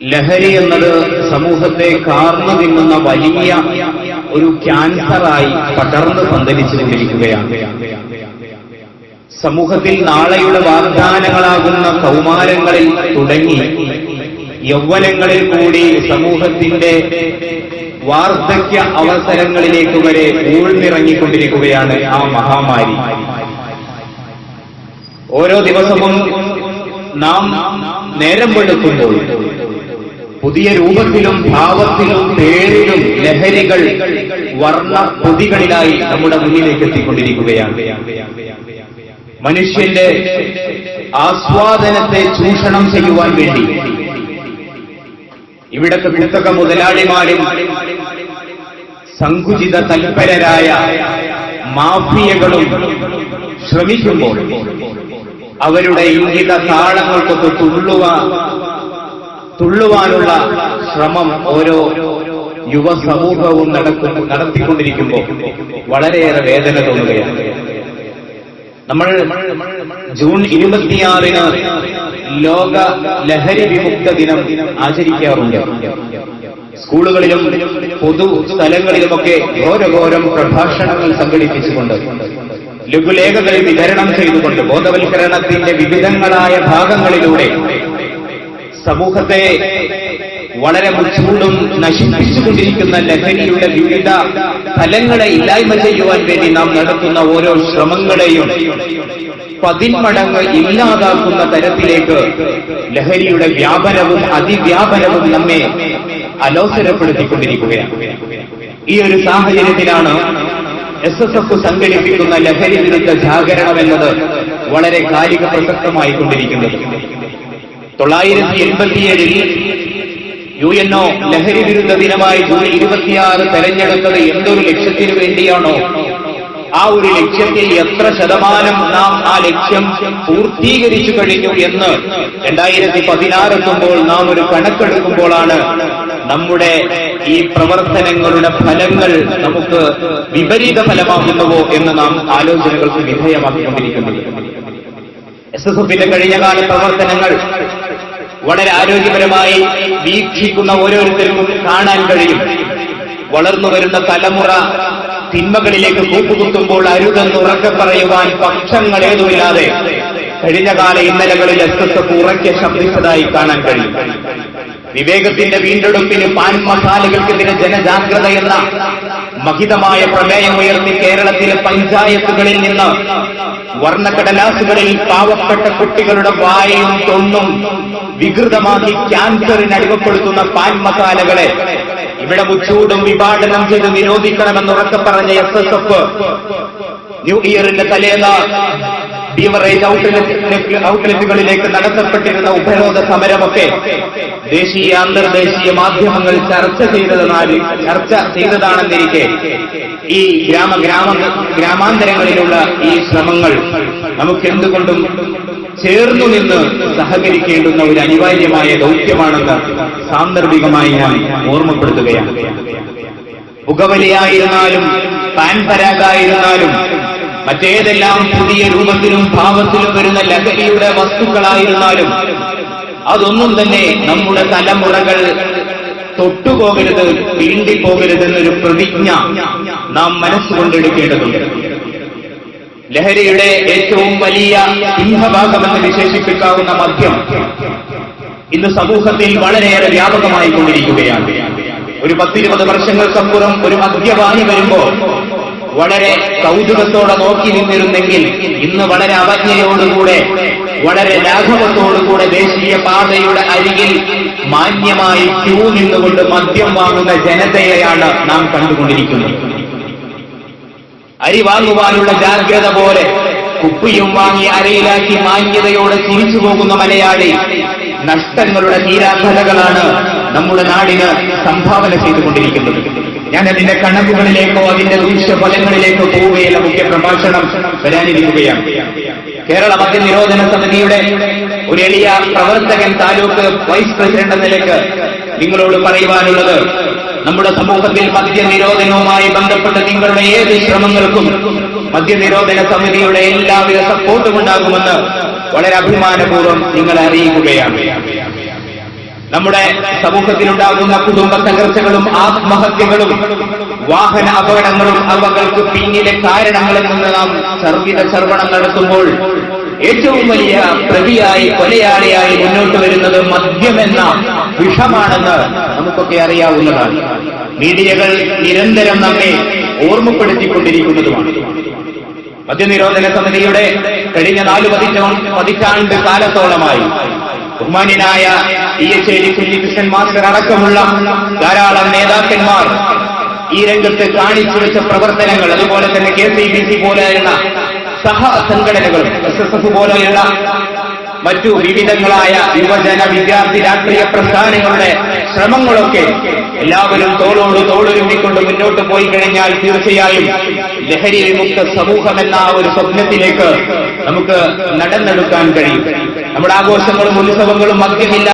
ലഹരി എന്നത് സമൂഹത്തെ കാർന്നു തിന്നുന്ന വലിയ ഒരു ക്യാൻസറായി പടർന്നു പന്തലിച്ചുകൊണ്ടിരിക്കുകയാണ് സമൂഹത്തിൽ നാളെയുടെ വാഗ്ദാനങ്ങളാകുന്ന കൗമാരങ്ങളിൽ തുടങ്ങി യൗവനങ്ങളിൽ കൂടി സമൂഹത്തിന്റെ വാർദ്ധക്യ അവസരങ്ങളിലേക്ക് വരെ ഊഴ്ന്നിറങ്ങിക്കൊണ്ടിരിക്കുകയാണ് ആ മഹാമാരി. ഓരോ ദിവസവും നാം നേരം വെളുക്കുമ്പോൾ പുതിയ രൂപത്തിലും ഭാവത്തിലും പേരിലും ലഹരികൾ വർണ പൊതികളിലായി നമ്മുടെ മുന്നിലേക്ക് എത്തിക്കൊണ്ടിരിക്കുകയാണ്. മനുഷ്യന്റെ ആസ്വാദനത്തെ ചൂഷണം ചെയ്യുവാൻ വേണ്ടി ഇവിടത്തെ വിടുത്തക മുതലാളിമാരും സങ്കുചിത തൽപരരായ മാഫിയകളും ശ്രമിക്കുമ്പോൾ അവരുടെ ഇംഗിത താളങ്ങൾക്കൊക്കെ തുള്ളുവാൻ തുള്ളുവാനുള്ള ശ്രമം ഓരോ യുവ സമൂഹവും നടക്കും നടത്തിക്കൊണ്ടിരിക്കുമ്പോൾ വളരെയേറെ വേദന തോന്നുകയാണ്. നമ്മൾ ജൂൺ ഇരുപത്തിയാറിന് ലോക ലഹരി വിമുക്ത ദിനം ആചരിക്കാറുണ്ട്. സ്കൂളുകളിലും പൊതു സ്ഥലങ്ങളിലുമൊക്കെ ഘോരഘോരം പ്രഭാഷണങ്ങൾ സംഘടിപ്പിച്ചുകൊണ്ട് ലഘുലേഖകൾ വിതരണം ചെയ്തുകൊണ്ട് ബോധവൽക്കരണത്തിന്റെ വിവിധങ്ങളായ ഭാഗങ്ങളിലൂടെ സമൂഹത്തെ വളരെ മുച്ചൂടും നശിപ്പിച്ചുകൊണ്ടിരിക്കുന്ന ലഹരിയുടെ വിവിധ ഫലങ്ങളെ ഇല്ലായ്മ ചെയ്യുവാൻ വേണ്ടി നാം നടത്തുന്ന ഓരോ ശ്രമങ്ങളെയും പതിന്മടങ്ങ് ഇല്ലാതാക്കുന്ന തരത്തിലേക്ക് ലഹരിയുടെ വ്യാപനവും അതിവ്യാപനവും നമ്മെ അലോസരപ്പെടുത്തിക്കൊണ്ടിരിക്കുകയാണ്. ഈ ഒരു സാഹചര്യത്തിലാണ് എസ് എസ് എഫ് സംഘടിപ്പിക്കുന്ന ലഹരി വിരുദ്ധ ജാഗരണം എന്നത് വളരെ കാലിക പ്രസക്തമായിക്കൊണ്ടിരിക്കുന്നത് തൊള്ളായിരത്തി എൺപത്തിയേഴിൽ യു എൻ ഒ ലഹരി വിരുദ്ധ ദിനമായി ജൂൺ ഇരുപത്തിയാറ് തെരഞ്ഞെടുത്തത് എന്തൊരു ലക്ഷ്യത്തിനു വേണ്ടിയാണോ? ആ ഒരു ലക്ഷ്യത്തിൽ എത്ര ശതമാനം നാം ആ ലക്ഷ്യം പൂർത്തീകരിച്ചു കഴിഞ്ഞു എന്ന് രണ്ടായിരത്തി പതിനാറെത്തുമ്പോൾ നാം ഒരു കണക്കെടുക്കുമ്പോഴാണ് നമ്മുടെ ഈ പ്രവർത്തനങ്ങളുടെ ഫലങ്ങൾ നമുക്ക് വിപരീത ഫലമാകുന്നുവോ എന്ന് നാം ആലോചനകൾക്ക് വിധേയമാക്കിക്കൊണ്ടിരിക്കുന്നത് എസ് എസ് എഫിന്റെ കഴിഞ്ഞകാല പ്രവർത്തനങ്ങൾ വളരെ ആരോഗ്യപരമായി വീക്ഷിക്കുന്ന ഓരോരുത്തരും കാണാൻ കഴിയും. വളർന്നു വരുന്ന തലമുറ തിന്മകളിലേക്ക് കൂപ്പുകുത്തുമ്പോൾ അരുതെന്ന് ഉറക്കെ പറയുവാൻ പക്ഷങ്ങൾ ഏതുമില്ലാതെ കഴിഞ്ഞകാല ഇന്നലകളിൽ എസ് എസ് എഫ് ഉറക്കെ ശബ്ദിച്ചതായി കാണാൻ കഴിയും. വിവേകത്തിന്റെ വീണ്ടെടുപ്പിന് പാൻ മസാലകൾക്കെതിരെ ജനജാഗ്രത എന്ന മഹിതമായ പ്രമേയം ഉയർത്തി കേരളത്തിലെ പഞ്ചായത്തുകളിൽ നിന്ന് വർണക്കടലാസുകളിൽ പാവപ്പെട്ട കുട്ടികളുടെ വായയും തൊണ്ണും വികൃതമാക്കി ക്യാൻസറിന് അടിമപ്പെടുത്തുന്ന പാൻ മസാലകളെ ഇവിടെ മുച്ചൂടും വിഭാടനം ചെയ്ത് നിരോധിക്കണമെന്ന് ഉറക്കെ പറഞ്ഞ എസ് എസ് എഫ് ന്യൂ ഇയറിന്റെ തലേന്ന് ബീവറേജ് ഔട്ട്ലെറ്റ് ഔട്ട്ലെറ്റുകളിലേക്ക് നടത്തപ്പെട്ടിരുന്ന ഉപരോധ സമരമൊക്കെ ദേശീയ അന്തർദേശീയ മാധ്യമങ്ങൾ ചർച്ച ചെയ്തതെന്നാൽ ചർച്ച ചെയ്തതാണെന്നിരിക്കെ ഈ ഗ്രാമ ഗ്രാമ ഗ്രാമാന്തരങ്ങളിലുള്ള ഈ ശ്രമങ്ങൾ നമുക്കെന്തുകൊണ്ടും ചേർന്നു നിന്ന് സഹകരിക്കേണ്ടുന്ന ഒരു അനിവാര്യമായ ദൗത്യമാണെന്ന് സാന്ദർഭികമായി ഞാൻ ഓർമ്മപ്പെടുത്തുകയാണ്. പുകവലിയായിരുന്നാലും പാൻ പരാഗായിരുന്നാലും മറ്റേതെല്ലാം പുതിയ രൂപത്തിലും ഭാവത്തിലും വരുന്ന ലഹരിയുടെ വസ്തുക്കളായിരുന്നാലും അതൊന്നും തന്നെ നമ്മുടെ തലമുറകൾ തൊട്ടുപോകരുത് വീണ്ടിപ്പോകരുതെന്നൊരു പ്രതിജ്ഞ നാം മനസ്സുകൊണ്ടെടുക്കേണ്ടതുണ്ട്. ലഹരിയുടെ ഏറ്റവും വലിയ സിംഹഭാഗമെന്ന് വിശേഷിപ്പിക്കാവുന്ന മദ്യം ഇന്ന് സമൂഹത്തിൽ വളരെയേറെ വ്യാപകമായി കൊണ്ടിരിക്കുകയാണ് ഒരു പത്തിരുപത് വർഷങ്ങൾക്കപ്പുറം ഒരു മദ്യപാനി വരുമ്പോ വളരെ കൗതുകത്തോടെ നോക്കി നിന്നിരുന്നെങ്കിൽ ഇന്ന് വളരെ അവജ്ഞയോടുകൂടെ വളരെ ലാഘവത്തോടുകൂടെ ദേശീയ പാതയുടെ അരികിൽ മാന്യമായി ക്യൂ നിന്നുകൊണ്ട് മദ്യം വാങ്ങുന്ന ജനതയെയാണ് നാം കണ്ടുകൊണ്ടിരിക്കുന്നത്. അരി വാങ്ങുവാനുള്ള ജാഗ്രത പോലെ കുപ്പിയും വാങ്ങി അരയിലാക്കി മാന്യതയോടെ തിരിച്ചു പോകുന്ന മലയാളി നഷ്ടങ്ങളുടെ തീരാഫലകളാണ് നമ്മുടെ നാടിന് സംഭാവന ചെയ്തുകൊണ്ടിരിക്കുന്നത്. ഞാൻ അതിന്റെ കണക്കുകളിലേക്കോ അതിന്റെ ദൂഷ്യഫലങ്ങളിലേക്കോ പോവുകയല്ല മുഖ്യ പ്രഭാഷണം വരാനിരിക്കുകയാണ്. കേരള മദ്യ നിരോധന സമിതിയുടെ ഒരു എളിയ പ്രവർത്തകൻ താലൂക്ക് വൈസ് പ്രസിഡന്റ് എന്ന നിലയ്ക്ക് നിങ്ങളോട് പറയുവാനുള്ളത് നമ്മുടെ സമൂഹത്തിൽ മദ്യ നിരോധനവുമായി ബന്ധപ്പെട്ട നിങ്ങളുടെ ഏത് ശ്രമങ്ങൾക്കും മദ്യനിരോധന സമിതിയുടെ എല്ലാവിധ സപ്പോർട്ടും ഉണ്ടാകുമെന്ന് വളരെ അഭിമാനപൂർവം നിങ്ങളെ അറിയിക്കുകയാണ്. നമ്മുടെ സമൂഹത്തിലുണ്ടാകുന്ന കുടുംബ തകർച്ചകളും ആത്മഹത്യകളും വാഹന അപകടങ്ങളും അവകൾക്ക് പിന്നിലെ കാരണങ്ങളിൽ നിന്ന് നാം സർവിത സർവണം നടത്തുമ്പോൾ ഏറ്റവും വലിയ പ്രതിയായി കൊലയാളിയായി മുന്നോട്ട് വരുന്നത് മദ്യമെന്ന വിഷമാണെന്ന് നമുക്കൊക്കെ അറിയാവുന്നതാണ്. മീഡിയകൾ നിരന്തരം നമ്മെ ഓർമ്മപ്പെടുത്തിക്കൊണ്ടിരിക്കുന്നതുമാണ്. മദ്യനിരോധന സമിതിയുടെ കഴിഞ്ഞ നാല് പതിറ്റാ പതിറ്റാണ്ട് കാലത്തോളമായി ബഹുമാന്യനായ ഇ എച്ച് എലി കുഞ്ഞികൃഷ്ണൻ മാസ്റ്റർ അടക്കമുള്ള ധാരാളം നേതാക്കന്മാർ ഈ രംഗത്ത് കാണിച്ചു വെച്ച പ്രവർത്തനങ്ങൾ അതുപോലെ തന്നെ കെ സി ബി സി പോലെയുള്ള സഹ സംഘടനകളും എസ് എസ് എഫ് പോലെയുള്ള മറ്റു വിവിധങ്ങളായ യുവജന വിദ്യാർത്ഥി രാഷ്ട്രീയ പ്രസ്ഥാനങ്ങളുടെ ശ്രമങ്ങളൊക്കെ എല്ലാവരും തോളോട് തോളൊരുമ്പിക്കൊണ്ട് മുന്നോട്ട് പോയി കഴിഞ്ഞാൽ തീർച്ചയായും ലഹരി വിമുക്ത സമൂഹം എന്ന ഒരു സ്വപ്നത്തിലേക്ക് നമുക്ക് നടന്നെടുക്കാൻ കഴിയും. നമ്മുടെ ആഘോഷങ്ങളും ഉത്സവങ്ങളും മദ്യമില്ല